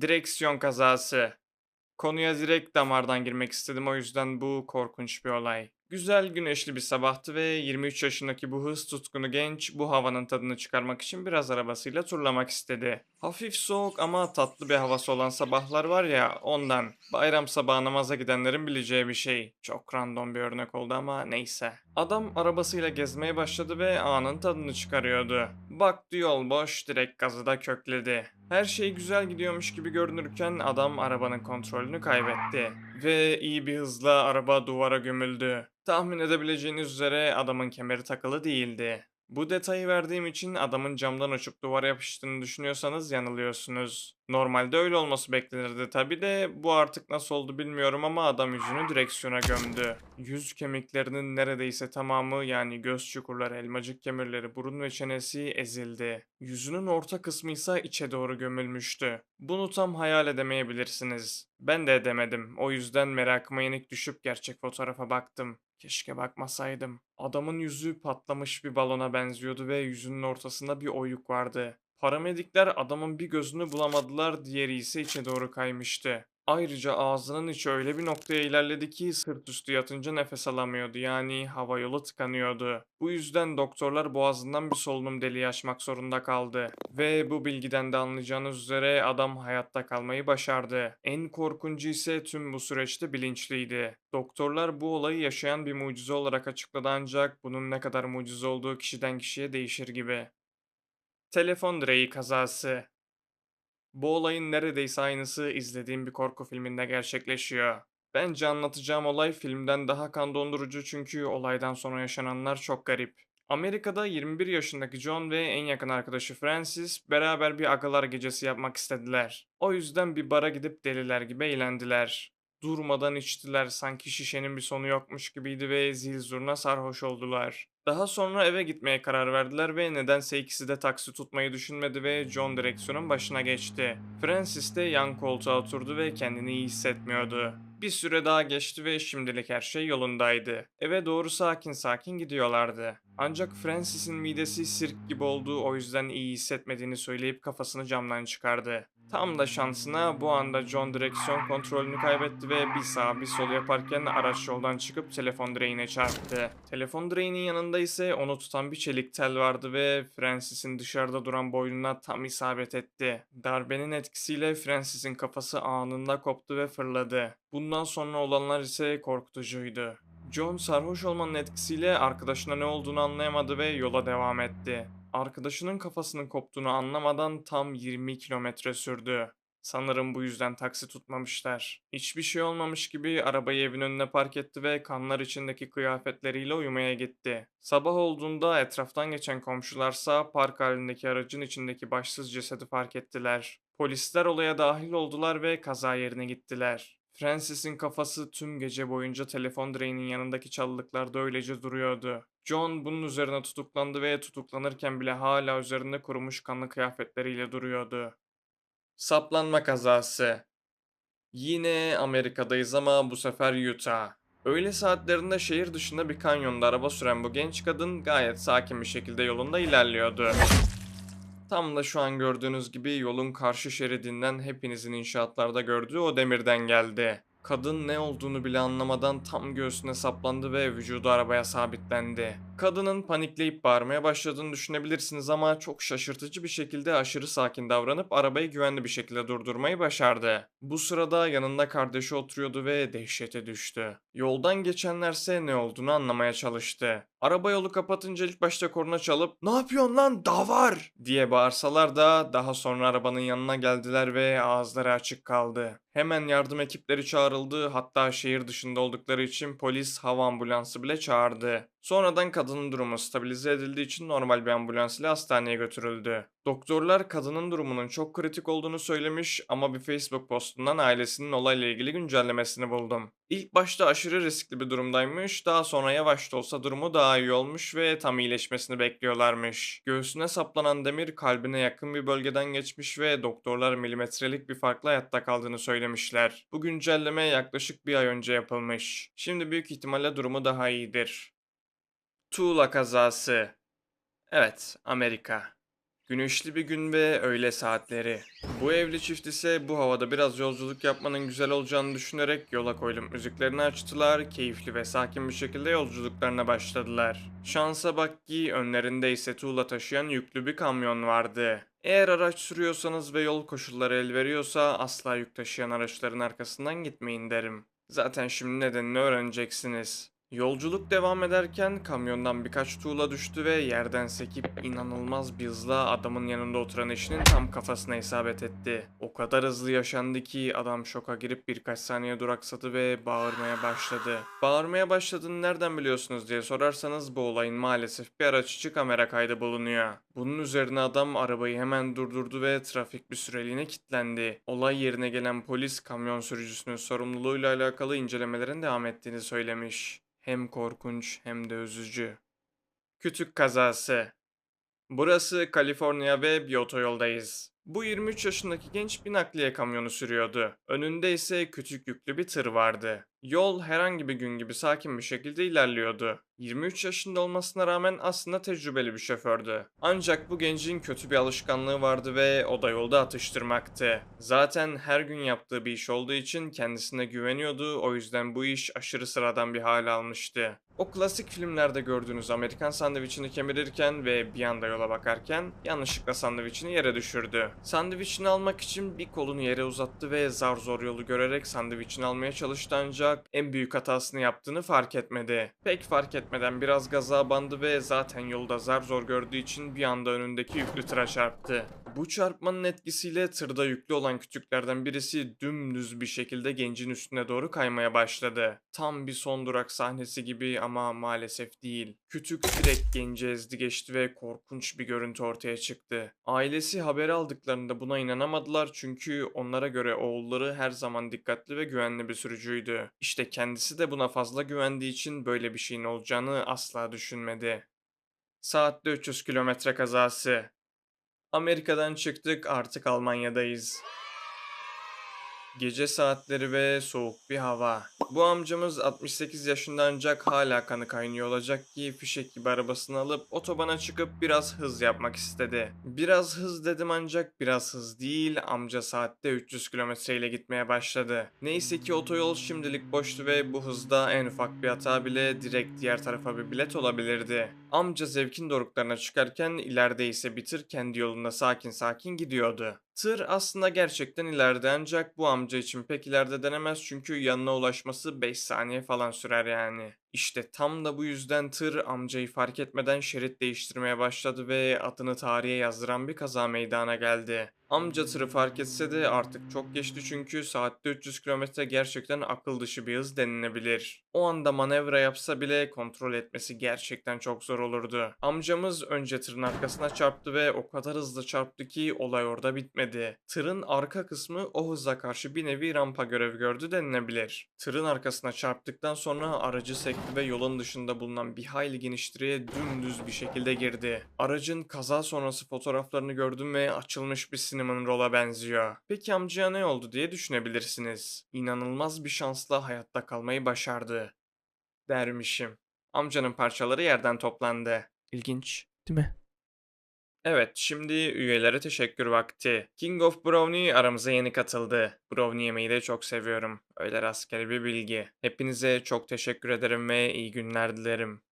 Direksiyon kazası. Konuya direkt damardan girmek istedim o yüzden bu korkunç bir olay. Güzel güneşli bir sabahtı ve 23 yaşındaki bu hız tutkunu genç bu havanın tadını çıkarmak için biraz arabasıyla turlamak istedi. Hafif soğuk ama tatlı bir havası olan sabahlar var ya ondan. Bayram sabahı namaza gidenlerin bileceği bir şey. Çok random bir örnek oldu ama neyse. Adam arabasıyla gezmeye başladı ve anın tadını çıkarıyordu. Baktı yol boş direkt gazı da kökledi. Her şey güzel gidiyormuş gibi görünürken adam arabanın kontrolünü kaybetti. Ve iyi bir hızla araba duvara gömüldü. Tahmin edebileceğiniz üzere adamın kemeri takılı değildi. Bu detayı verdiğim için adamın camdan uçup duvara yapıştığını düşünüyorsanız yanılıyorsunuz. Normalde öyle olması beklenirdi tabi de bu artık nasıl oldu bilmiyorum ama adam yüzünü direksiyona gömdü. Yüz kemiklerinin neredeyse tamamı yani göz çukurları, elmacık kemirleri, burun ve çenesi ezildi. Yüzünün orta kısmı ise içe doğru gömülmüştü. Bunu tam hayal edemeyebilirsiniz. Ben de edemedim. O yüzden merakıma yenik düşüp gerçek fotoğrafa baktım. Keşke bakmasaydım. Adamın yüzü patlamış bir balona benziyordu ve yüzünün ortasında bir oyuk vardı. Paramedikler adamın bir gözünü bulamadılar, diğeri ise içe doğru kaymıştı. Ayrıca ağzının içi öyle bir noktaya ilerledi ki sırt üstü yatınca nefes alamıyordu yani hava yolu tıkanıyordu. Bu yüzden doktorlar boğazından bir solunum deliği açmak zorunda kaldı. Ve bu bilgiden de anlayacağınız üzere adam hayatta kalmayı başardı. En korkuncu ise tüm bu süreçte bilinçliydi. Doktorlar bu olayı yaşayan bir mucize olarak açıkladı ancak bunun ne kadar mucize olduğu kişiden kişiye değişir gibi. Telefon direği kazası. Bu olayın neredeyse aynısı izlediğim bir korku filminde gerçekleşiyor. Bence anlatacağım olay filmden daha kan dondurucu çünkü olaydan sonra yaşananlar çok garip. Amerika'da 21 yaşındaki John ve en yakın arkadaşı Francis beraber bir agalar gecesi yapmak istediler. O yüzden bir bara gidip deliler gibi eğlendiler. Durmadan içtiler sanki şişenin bir sonu yokmuş gibiydi ve zil zurna sarhoş oldular. Daha sonra eve gitmeye karar verdiler ve nedense ikisi de taksi tutmayı düşünmedi ve John direksiyonun başına geçti. Francis de yan koltuğa oturdu ve kendini iyi hissetmiyordu. Bir süre daha geçti ve şimdilik her şey yolundaydı. Eve doğru sakin sakin gidiyorlardı. Ancak Francis'in midesi sirk gibi olduğu o yüzden iyi hissetmediğini söyleyip kafasını camdan çıkardı. Tam da şansına bu anda John direksiyon kontrolünü kaybetti ve bir sağ bir sol yaparken araç yoldan çıkıp telefon direğine çarptı. Telefon direğinin yanında ise onu tutan bir çelik tel vardı ve Francis'in dışarıda duran boynuna tam isabet etti. Darbenin etkisiyle Francis'in kafası anında koptu ve fırladı. Bundan sonra olanlar ise korkutucuydu. John sarhoş olmanın etkisiyle arkadaşına ne olduğunu anlayamadı ve yola devam etti. Arkadaşının kafasının koptuğunu anlamadan tam 20 kilometre sürdü. Sanırım bu yüzden taksi tutmamışlar. Hiçbir şey olmamış gibi arabayı evin önüne park etti ve kanlar içindeki kıyafetleriyle uyumaya gitti. Sabah olduğunda etraftan geçen komşularsa park halindeki aracın içindeki başsız cesedi fark ettiler. Polisler olaya dahil oldular ve kaza yerine gittiler. Francis'in kafası tüm gece boyunca telefon direğinin yanındaki çalılıklarda öylece duruyordu. John bunun üzerine tutuklandı ve tutuklanırken bile hala üzerinde kurumuş kanlı kıyafetleriyle duruyordu. Saplanma kazası. Yine Amerika'dayız ama bu sefer Utah. Öğle saatlerinde şehir dışında bir kanyonda araba süren bu genç kadın gayet sakin bir şekilde yolunda ilerliyordu. Tam da şu an gördüğünüz gibi yolun karşı şeridinden hepinizin inşaatlarda gördüğü o demirden geldi. Kadın ne olduğunu bile anlamadan tam göğsüne saplandı ve vücudu arabaya sabitlendi. Kadının panikleyip bağırmaya başladığını düşünebilirsiniz ama çok şaşırtıcı bir şekilde aşırı sakin davranıp arabayı güvenli bir şekilde durdurmayı başardı. Bu sırada yanında kardeşi oturuyordu ve dehşete düştü. Yoldan geçenlerse ne olduğunu anlamaya çalıştı. Araba yolu kapatınca ilk başta korna çalıp "Ne yapıyorsun lan davar?" diye bağırsalar da daha sonra arabanın yanına geldiler ve ağızları açık kaldı. Hemen yardım ekipleri çağrıldı hatta şehir dışında oldukları için polis hava ambulansı bile çağırdı. Sonradan kadının durumu stabilize edildiği için normal bir ambulans ile hastaneye götürüldü. Doktorlar kadının durumunun çok kritik olduğunu söylemiş ama bir Facebook postundan ailesinin olayla ilgili güncellemesini buldum. İlk başta aşırı riskli bir durumdaymış, daha sonra yavaş da olsa durumu daha iyi olmuş ve tam iyileşmesini bekliyorlarmış. Göğsüne saplanan demir kalbine yakın bir bölgeden geçmiş ve doktorlar milimetrelik bir farkla hayatta kaldığını söylemişler. Bu güncelleme yaklaşık bir ay önce yapılmış. Şimdi büyük ihtimalle durumu daha iyidir. Tuğla kazası. Evet, Amerika. Güneşli bir gün ve öğle saatleri. Bu evli çift ise bu havada biraz yolculuk yapmanın güzel olacağını düşünerek yola koyulup müziklerini açtılar, keyifli ve sakin bir şekilde yolculuklarına başladılar. Şansa bak ki önlerinde ise tuğla taşıyan yüklü bir kamyon vardı. Eğer araç sürüyorsanız ve yol koşulları el veriyorsa asla yük taşıyan araçların arkasından gitmeyin derim. Zaten şimdi nedenini öğreneceksiniz. Yolculuk devam ederken kamyondan birkaç tuğla düştü ve yerden sekip inanılmaz bir hızla adamın yanında oturan eşinin tam kafasına isabet etti. O kadar hızlı yaşandı ki adam şoka girip birkaç saniye duraksadı ve bağırmaya başladı. Bağırmaya başladığını nereden biliyorsunuz diye sorarsanız bu olayın maalesef bir araç içi kamera kaydı bulunuyor. Bunun üzerine adam arabayı hemen durdurdu ve trafik bir süreliğine kilitlendi. Olay yerine gelen polis kamyon sürücüsünün sorumluluğuyla alakalı incelemelerin devam ettiğini söylemiş. Hem korkunç hem de üzücü. Kütük kazası. Burası Kaliforniya ve bir otoyoldayız. Bu 23 yaşındaki genç bir nakliye kamyonu sürüyordu. Önünde ise küçük yüklü bir tır vardı. Yol herhangi bir gün gibi sakin bir şekilde ilerliyordu. 23 yaşında olmasına rağmen aslında tecrübeli bir şofördü. Ancak bu gencin kötü bir alışkanlığı vardı ve o da yolda atıştırmaktı. Zaten her gün yaptığı bir iş olduğu için kendisine güveniyordu. O yüzden bu iş aşırı sıradan bir hal almıştı. O klasik filmlerde gördüğünüz Amerikan sandviçini kemirirken ve bir anda yola bakarken yanlışlıkla sandviçini yere düşürdü. Sandviçini almak için bir kolunu yere uzattı ve zar zor yolu görerek sandviçini almaya çalıştı ancak en büyük hatasını yaptığını fark etmedi. Pek fark etmeden biraz gaza bandı ve zaten yolda zar zor gördüğü için bir anda önündeki yüklü tıra çarptı. Bu çarpmanın etkisiyle tırda yüklü olan kütüklerden birisi dümdüz bir şekilde gencin üstüne doğru kaymaya başladı. Tam bir son durak sahnesi gibi ama maalesef değil. Kütük direkt genci ezdi geçti ve korkunç bir görüntü ortaya çıktı. Ailesi haberi aldıklarında buna inanamadılar çünkü onlara göre oğulları her zaman dikkatli ve güvenli bir sürücüydü. İşte kendisi de buna fazla güvendiği için böyle bir şeyin olacağını asla düşünmedi. Saatte 300 kilometre kazası. Amerika'dan çıktık artık Almanya'dayız. Gece saatleri ve soğuk bir hava. Bu amcamız 68 yaşında ancak hala kanı kaynıyor olacak ki fişek gibi arabasını alıp otobana çıkıp biraz hız yapmak istedi. Biraz hız dedim ancak biraz hız değil amca saatte 300 kilometre ile gitmeye başladı. Neyse ki otoyol şimdilik boştu ve bu hızda en ufak bir hata bile direkt diğer tarafa bir bilet olabilirdi. Amca zevkin doruklarına çıkarken ileride ise bir tır kendi yolunda sakin sakin gidiyordu. Tır aslında gerçekten ileride ancak bu amca için pek ileride denemez çünkü yanına ulaşması 5 saniye falan sürer yani. İşte tam da bu yüzden tır amcayı fark etmeden şerit değiştirmeye başladı ve adını tarihe yazdıran bir kaza meydana geldi. Amca tırı fark etse de artık çok geçti çünkü saatte 300 km gerçekten akıl dışı bir hız denilebilir. O anda manevra yapsa bile kontrol etmesi gerçekten çok zor olurdu. Amcamız önce tırın arkasına çarptı ve o kadar hızlı çarptı ki olay orada bitmedi. Tırın arka kısmı o hıza karşı bir nevi rampa görevi gördü denilebilir. Tırın arkasına çarptıktan sonra aracı sekti ve yolun dışında bulunan bir hayli geniş direğe dümdüz bir şekilde girdi. Aracın kaza sonrası fotoğraflarını gördüm ve açılmış bir cinnamon roll'a benziyor. Peki amcaya ne oldu diye düşünebilirsiniz. İnanılmaz bir şansla hayatta kalmayı başardı. Dermişim. Amcanın parçaları yerden toplandı. İlginç, değil mi? Evet, şimdi üyelere teşekkür vakti. King of Brownie aramıza yeni katıldı. Brownie yemeği de çok seviyorum. Öyle rastgele bir bilgi. Hepinize çok teşekkür ederim ve iyi günler dilerim.